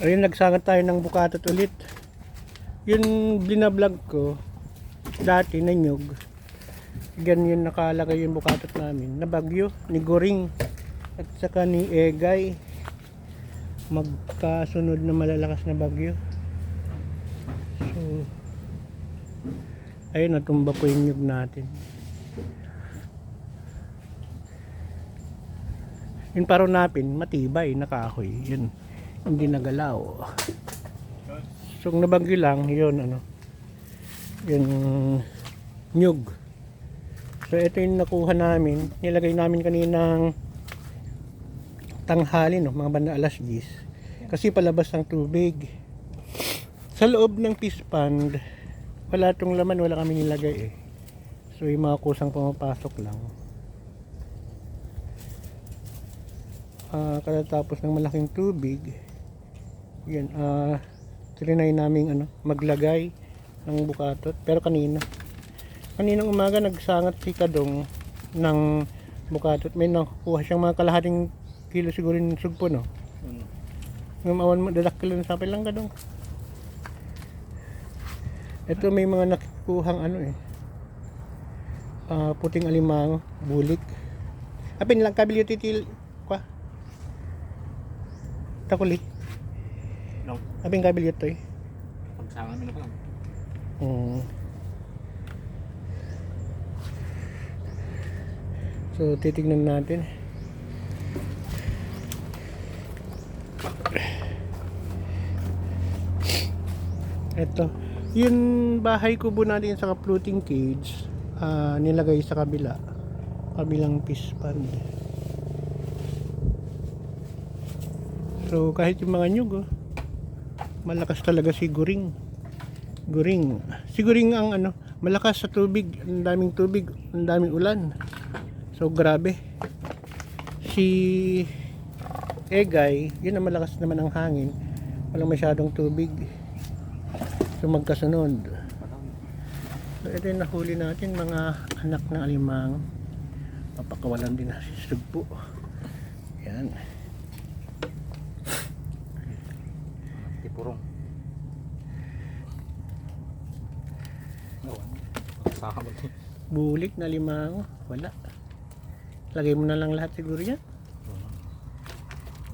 Ayun, nagsangat tayo ng bukatot ulit. Yung binablog ko, dati na nyug. Ganyan nakalagay yung bukatot namin. Na bagyo, ni Goring. At saka ni Egay. Magkasunod na malalakas na bagyo. So, ayun, natumba po yung nyug natin. Yung paronapin, matibay, nakahoy. Yun, hindi nagalaw. So, kung nabagyo lang, yun, ano, yung nyug. So, ito yung nakuha namin. Nilagay namin kaninang tanghali, no, mga banda alas 10. Kasi palabas ng tubig. Sa loob ng fish wala tong laman, wala kami nilagay eh. So, yung mga kusang pumapasok lang. Ah, katatapos ng malaking tubig, yan, ah, trinay namin ano, maglagay ng bukatot. Pero kanina, kaninang umaga nagsangat si Kadong ng bukatot. May nakuha siyang mga kalahating kilo siguro yung sugpo, no? Yung awan mo, dalak kilo na sapil lang Kadong. Ito may mga nakuhang ano eh. ah, puting alimango, bulik. Apin lang kabilyo titil kwa. Takuli. No. Apin kabilyo to eh. Pagsangan mo na pa lang. Mm. So, titignan natin. Ito. Yung bahay kubo natin sa floating cage, ah, nilagay sa kabila. Kabilang fish pond. So, kahit yung mga nyug, oh, malakas talaga si Guring. Guring. Siguring ang ano, malakas sa tubig, ang daming tubig, ang daming ulan. So grabe. Si Egay, yun ang malakas naman ang hangin. Walang masyadong tubig. So magkasunod. So ito yung nahuli natin mga anak ng alimang. Papakawalan din na si Sugpo. Yan. Pagsangan mo. Bulik na limang. Wala. Lagay mo na lang lahat siguro yan.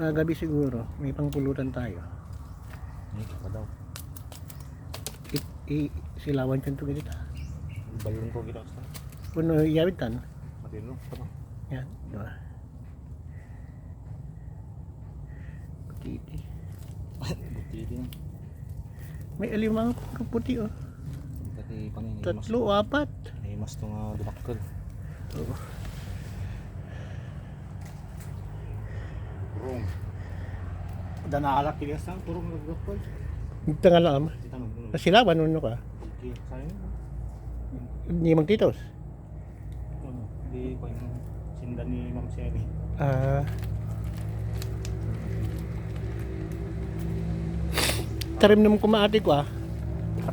Mga gabi siguro. May pangpulutan tayo. Hindi pa daw. I, i silawan kan tuh kita. Balon ko gila sa. Puno yawitan. Matino. Tama. Yan, dua. Putiti. Buti din. May alimang puro puti oh. Dati pangin. Tatlo, apat. Ay mas to nga dumakkel. Oh. Purong. Da naalak kili sa purong nagdumakkel. Ito nga mo. Nasilawan ano ka? Di. Hindi magtitos. Ano? Di ko yung sinda ni Ma'am Sherry. Ah. Tarim naman kumaati ko ah.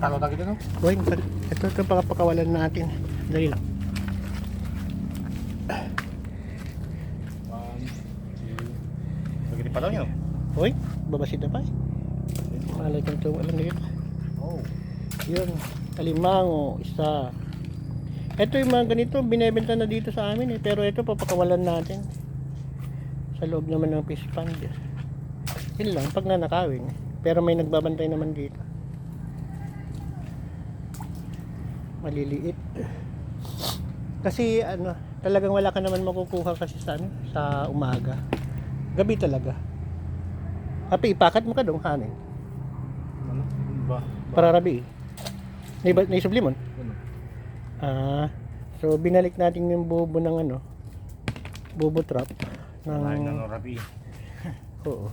Patalo ta kita no? Boy, ito ito pakapakawalan natin. Dali lang. One, two. Pagkiti pa daw niyo. Boy, babasid na pa eh. Malay kang tuwa lang dito. Oh. Yun, alimango, isa. Ito yung mga ganito, binebenta na dito sa amin eh. Pero ito, papakawalan natin. Sa loob naman ng fish pond. Yun lang, pag nanakawin. Pero may nagbabantay naman dito. Maliliit. Kasi ano, talagang wala ka naman makukuha kasi sa, ano, sa umaga. Gabi talaga. Happy, ipakat mo ka dong hanin. Ano? Ba? Para rabi. Naiba, naisubli mo? Ano? Ah, so binalik natin yung bubo ng ano, bubo trap ng no rabi. oo.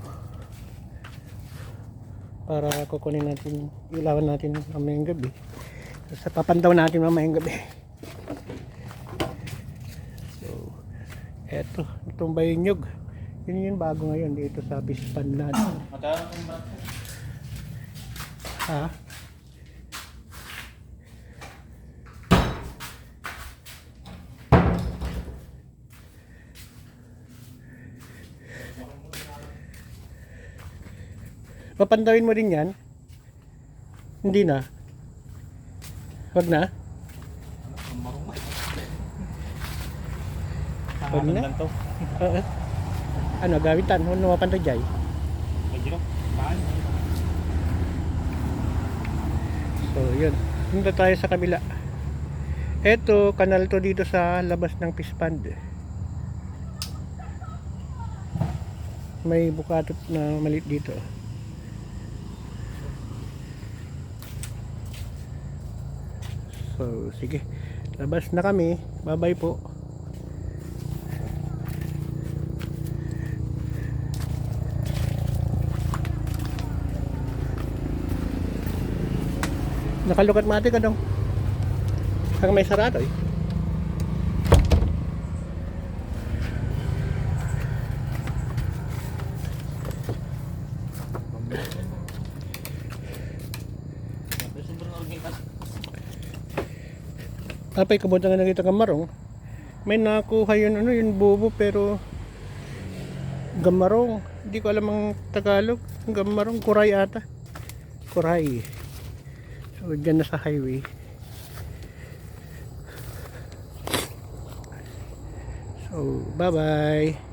Para kukunin natin, ilawan natin mamayang gabi. Sa papandaw natin mamayang gabi. So, eto, itong ba yung nyug? Yun yung bago ngayon dito sa Bispan natin. Mata Ha? Papandawin mo din yan? Hindi na. Wag na? Huwag na. Lang to. Oo. ano, gawitan. Ano mapantay jay? Medyo. Maan. So, yun. Punta tayo sa kabila. Eto, kanal to dito sa labas ng fish pond. May bukatot na maliit dito. So, sige. Labas na kami. Bye-bye po. Nakalukat mati ka dong. Kang may sarado eh. Apay kabunta nga nakita ka marong. May nakuha yun ano yun bobo pero gamarong. Hindi ko alam ang Tagalog. Gamarong kuray ata. Kuray. So dyan na sa highway. So bye bye.